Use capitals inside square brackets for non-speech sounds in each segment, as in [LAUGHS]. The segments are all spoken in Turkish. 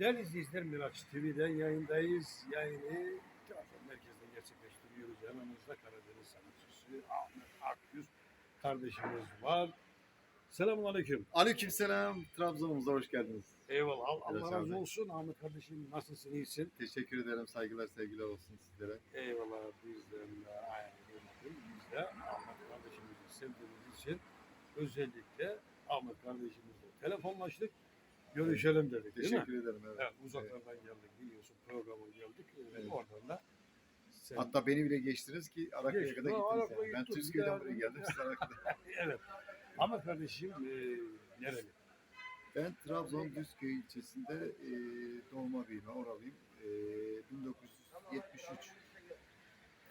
Değerli izleyiciler Miraç TV'den yayındayız. Yayını Trabzon merkezden gerçekleştiriyoruz. Yanımızda Karadeniz sanatçısı Ahmet Akgüz kardeşimiz var. Selamun Aleyküm. Aleykümselam. Trabzon'umuza hoş geldiniz. Eyvallah. Allah razı olsun. Ahmet kardeşim nasılsın? iyisin? Teşekkür ederim. Saygılar, sevgiler olsun sizlere. Eyvallah. Bizden de aynı. Biz de Ahmet kardeşimizi sevdiğimiz için özellikle Ahmet kardeşimizle telefonlaştık. Görüşelim dedik değil mi? Teşekkür ederim. Evet. Evet, uzaklardan geldik biliyorsun programa geldik. Ee, Evet. Oradan da sen... Hatta beni bile geçtiniz ki Araklı'ya Geçtim, kadar ha, gittiniz. Yani. Ben gittim, Tüzköy'den bir buraya geldim. Siz Araklı'da. [LAUGHS] evet. Ama kardeşim e, nereli? Ben Trabzon Düzköy ilçesinde e, doğma büyüme oralıyım. E, 1973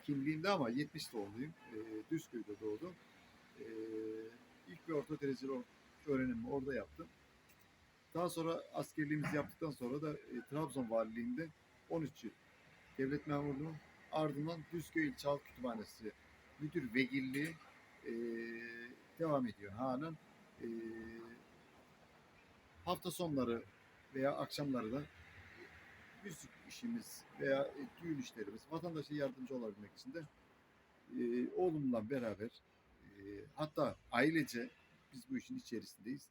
kimliğimde ama 70 doğumluyum. E, Düzköy'de doğdum. E, ilk ve orta dereceli öğrenimimi orada yaptım. Daha sonra askerliğimizi yaptıktan sonra da e, Trabzon Valiliğinde 13 yıl devlet memurluğu ardından Düzköy İlçe Halk Kütüphanesi müdür vekilliği e, devam ediyor halen. E, hafta sonları veya akşamları da müzik işimiz veya e, düğün işlerimiz, vatandaşa yardımcı olabilmek için de e, oğlumla beraber e, hatta ailece biz bu işin içerisindeyiz.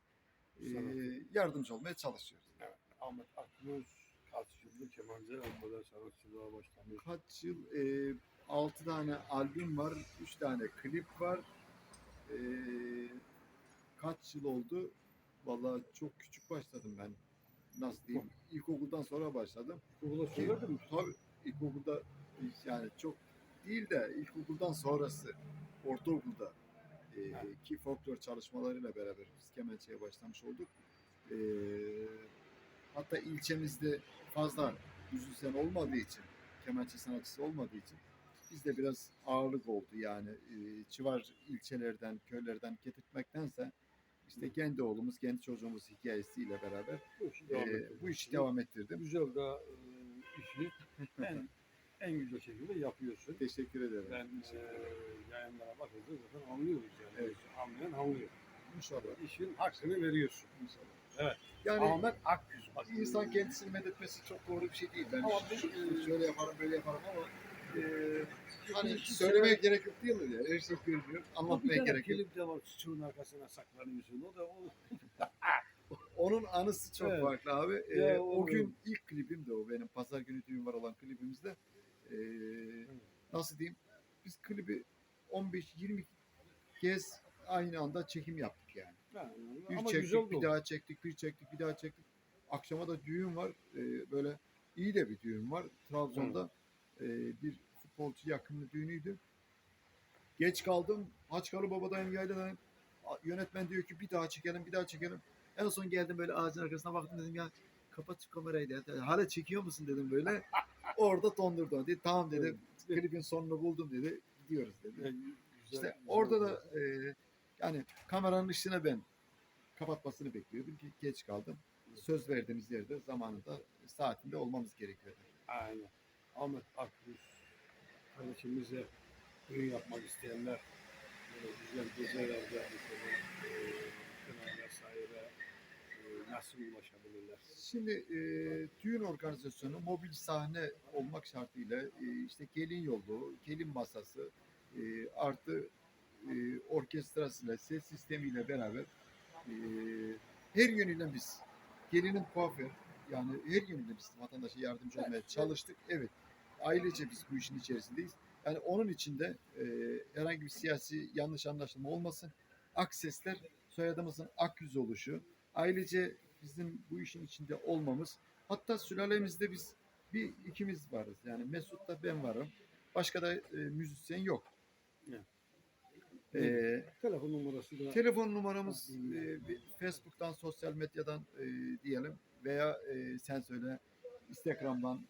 E, yardımcı olmaya çalışıyoruz. Evet. Ahmet Akgüz kaç yıldır kemancı Anadolu sanatçılığa başlamış. Kaç yıl? E, 6 tane albüm var, 3 tane klip var. E, kaç yıl oldu? Vallahi çok küçük başladım ben. Nasıl diyeyim? İlkokuldan sonra başladım. Ki, söyledin mi? tabii ilkokulda yani çok değil de ilkokuldan sonrası ortaokulda e, ki folklor çalışmalarıyla beraber biz kemençeye başlamış olduk. E, hatta ilçemizde fazla müzisyen olmadığı için, kemençe sanatçısı olmadığı için bizde biraz ağırlık oldu. Yani e, civar ilçelerden, köylerden getirtmektense işte kendi oğlumuz, kendi çocuğumuz hikayesiyle beraber Bu işi devam e, bu işi devam ettirdim. Güzel de e, işi [LAUGHS] en güzel şekilde yapıyorsun. Teşekkür ederim. Ben e, yayınlara bakınca zaten anlıyoruz yani. Evet. Anlayan anlıyor. İnşallah. İşin hakkını veriyorsun. İnşallah. Evet. Yani Ahmet Akgüz. Bak, insan kendisini medetmesi çok doğru bir şey değil. Ben Ama ş- biz- şöyle yaparım böyle yaparım ama e, hani Biz- söylemeye gerek yok değil mi? Ya? Her şey görünüyor. Anlatmaya gerek yok. klip de var çuçuğun arkasına saklanıyorsun. O da o. [LAUGHS] Onun anısı çok Evet. farklı abi. E, Ya, o o- gün ilk klibim de o benim. Pazar günü düğün var olan klibimizde. E, nasıl diyeyim? Biz klibi 15-20 kez aynı anda çekim yaptık yani. Ha, Bir ama çektik, güzel bir oldu. daha çektik, bir çektik, bir daha çektik. Akşama da düğün var. Ee, böyle iyi de bir düğün var. Trabzon'da e, bir futbolcu yakınlı düğünüydü. Geç kaldım. Haçkalı Baba'dayım, yayladayım. Yönetmen diyor ki bir daha çekelim, bir daha çekelim. En son geldim böyle ağacın arkasına baktım dedim ya kapat şu kamerayı dedi. Hala çekiyor musun dedim böyle. Orada dondurdu. Dedi tamam dedi. Klibin sonunu buldum dedi. Gidiyoruz dedi. Ya, güzel- İşte güzel orada oldu. da e, yani kameranın ışığına ben kapatmasını bekliyordum ki geç kaldım. Söz verdiğimiz yerde zamanında saatinde olmamız gerekiyordu. Aynen. Ahmet Akgüz kardeşimize düğün yapmak isteyenler böyle güzel gecelerde mesela e, kına vesaire e, nasıl ulaşabilirler? Şimdi e, düğün organizasyonu mobil sahne olmak şartıyla e, işte gelin yolu, gelin masası e, artı e, orkestrasıyla, ses sistemiyle beraber e, her yönüyle biz gelinin kuaför yani her yönüyle biz vatandaşa yardımcı olmaya çalıştık. Evet. Ailece biz bu işin içerisindeyiz. Yani onun içinde e, herhangi bir siyasi yanlış anlaşılma olmasın. Aksesler soyadımızın Akyüz oluşu. Ailece bizim bu işin içinde olmamız. Hatta sülalemizde biz bir ikimiz varız. Yani Mesut'ta ben varım. Başka da e, müzisyen yok. Evet. E, Telefon numarası da telefon numaramız e, Facebook'tan, sosyal medyadan e, diyelim veya e, sen söyle Instagram'dan,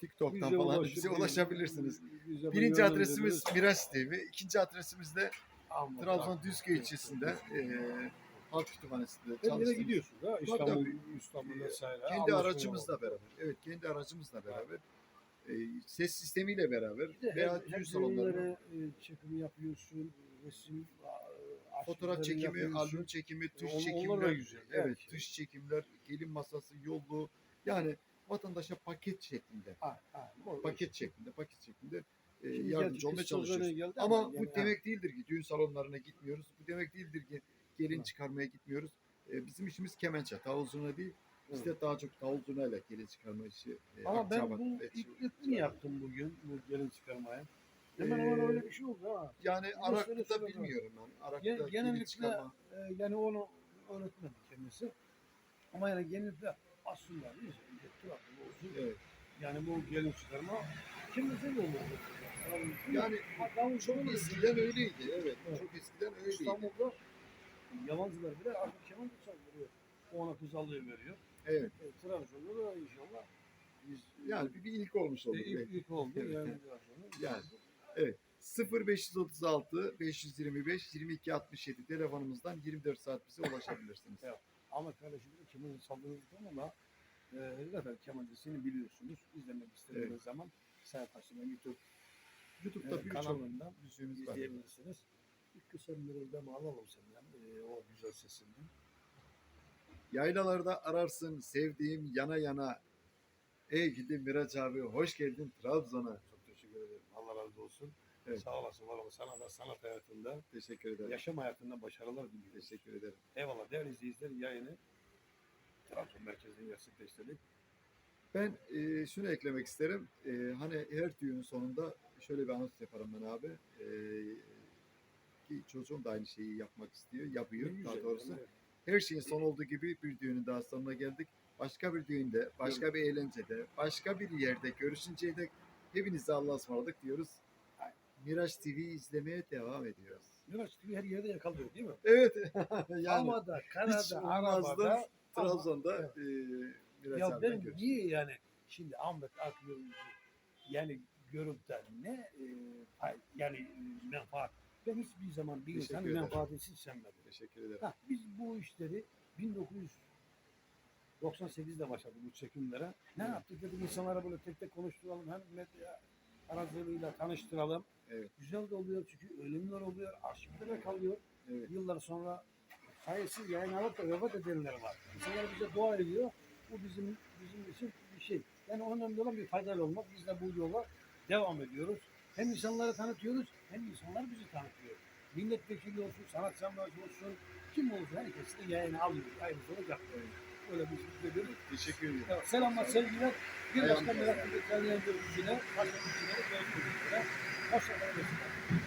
TikTok'tan bize falan ulaşıp- bize ulaşabilirsiniz. bize Birinci adresimiz. Miraç TV. İkinci adresimiz de Trabzon. Düzköy ilçesinde e, Halk Kütüphanesi'nde Her yere çalıştığımız. gidiyorsun ha İstanbul, tabii. İstanbul Ee, vesaire. Kendi Anlaşma aracımızla var. beraber. Evet kendi aracımızla beraber. e, ses sistemiyle beraber Bir de veya salonlarında düğünlere, e, çekim yapıyorsun, resim, a- fotoğraf arşivleri çekimi, yapıyorsun. albüm çekimi, dış On- çekimler. onlar da güzel. Evet, Evet. dış çekimler, gelin masası, yollu, Yani vatandaşa paket şeklinde, Ha, ha, o- paket şeklinde, paket şeklinde e, Şimdi yardımcı gerçi olmaya kız sözlerine çalışıyoruz. geldi Ama yani bu ha, demek değildir ki düğün salonlarına gitmiyoruz. Bu demek değildir ki gelin Ha. çıkarmaya gitmiyoruz. E, bizim işimiz kemençe, davul zurna değil. Evet. Bizde daha çok davul zurnayla gelin çıkarma işi. e, Ama ben Akçabat bu ilk mi yaptım bugün bu gelin çıkarmaya? Hemen Ee, hemen öyle bir şey oldu ha. Yani söyle bilmiyorum ben. Araklı'da Gen- genellikle- çıkarma. Ee, yani onu öğretmedi kendisi. Ama yani genellikle aslında neyse, Trabzon olsun. Evet. Yani bu gelin çıkarma kimisi de olur. Yani Hatta çok eskiden öyleydi. Evet. Evet. Çok eskiden öyleydi. İstanbul'da yabancılar bile artık keman çaldırıyor. O ona alıyor veriyor. Evet. E, Trabzon'da da inşallah biz Yani bir, bir ilk olmuş oldu. e, ilk, ilk oldu. Evet, yani evet. Yani. 0536 525 22 67 telefonumuzdan 24 saat bize ulaşabilirsiniz. Evet. Ama kardeşim de kemanı saldırırdık ama e, zaten kemancısını biliyorsunuz. İzlemek istediğiniz Evet. zaman sayfasından YouTube YouTube'da e, birçok kanalından müziğimiz var. izleyebilirsiniz. Bir kısa mırıldama alalım senden e, o güzel sesinden. Yaylalarda ararsın sevdiğim yana yana. Ey gidi Miraç abi hoş geldin Trabzon'a. Çok teşekkür ederim. Allah razı olsun. Evet. Sağ olasın. Var olasın. Sana da sanat hayatında, Teşekkür ederim. yaşam hayatında başarılar diliyorum. Teşekkür ederim. Eyvallah. Değerli izleyiciler yayını Trabzon merkezinde gerçekleştirdik. Ben e, şunu eklemek isterim. E, hani her düğünün sonunda şöyle bir anons yaparım ben abi. E, ki çocuğum da aynı şeyi yapmak istiyor, yapıyor Ne daha güzel, doğrusu. evet. Her şeyin son olduğu gibi bir düğünün daha sonuna geldik. Başka bir düğünde, başka bir eğlencede, başka bir yerde görüşünceye dek hepinize Allah'a ısmarladık diyoruz. Miraç TV izlemeye devam ediyoruz. Miraç TV her yerde yakalıyor değil mi? Evet. [LAUGHS] yani Havada, karada, arabada. Trabzon'da Evet. e, Miraç Ya ben görüşürüz. niye yani şimdi Ahmet Akyol'u yani görüp de ne e, yani e, menfaat ben hiçbir zaman bir Teşekkür insanın ederim. menfaatini sevmedim. Teşekkür ederim. Ha, biz bu işleri 1998'de başladık bu çekimlere. Ne Evet. yaptık dedik insanlara böyle tek tek konuşturalım hem medya aracılığıyla tanıştıralım. Evet. Güzel de oluyor çünkü ölümler oluyor, arşivde de kalıyor. Evet. Yıllar sonra sayısız yayın alıp da vefat edenler var. İnsanlar bize dua ediyor. Bu bizim bizim için bir şey. Yani önemli olan bir faydalı olmak. Biz de bu yola devam ediyoruz. Hem insanları tanıtıyoruz hem insanlar bizi tanıtıyor. Milletvekili olsun, sanat sanatçı olsun, kim olsun herkes de yayını alıyor. Aynı olacak. Öyle bir şey görüyoruz. Teşekkür ederim. Evet, selamlar, sevgiler. Bir başka meraklı detaylı görüşüne, başka bir şeylere görüşmek üzere. Hoşçakalın.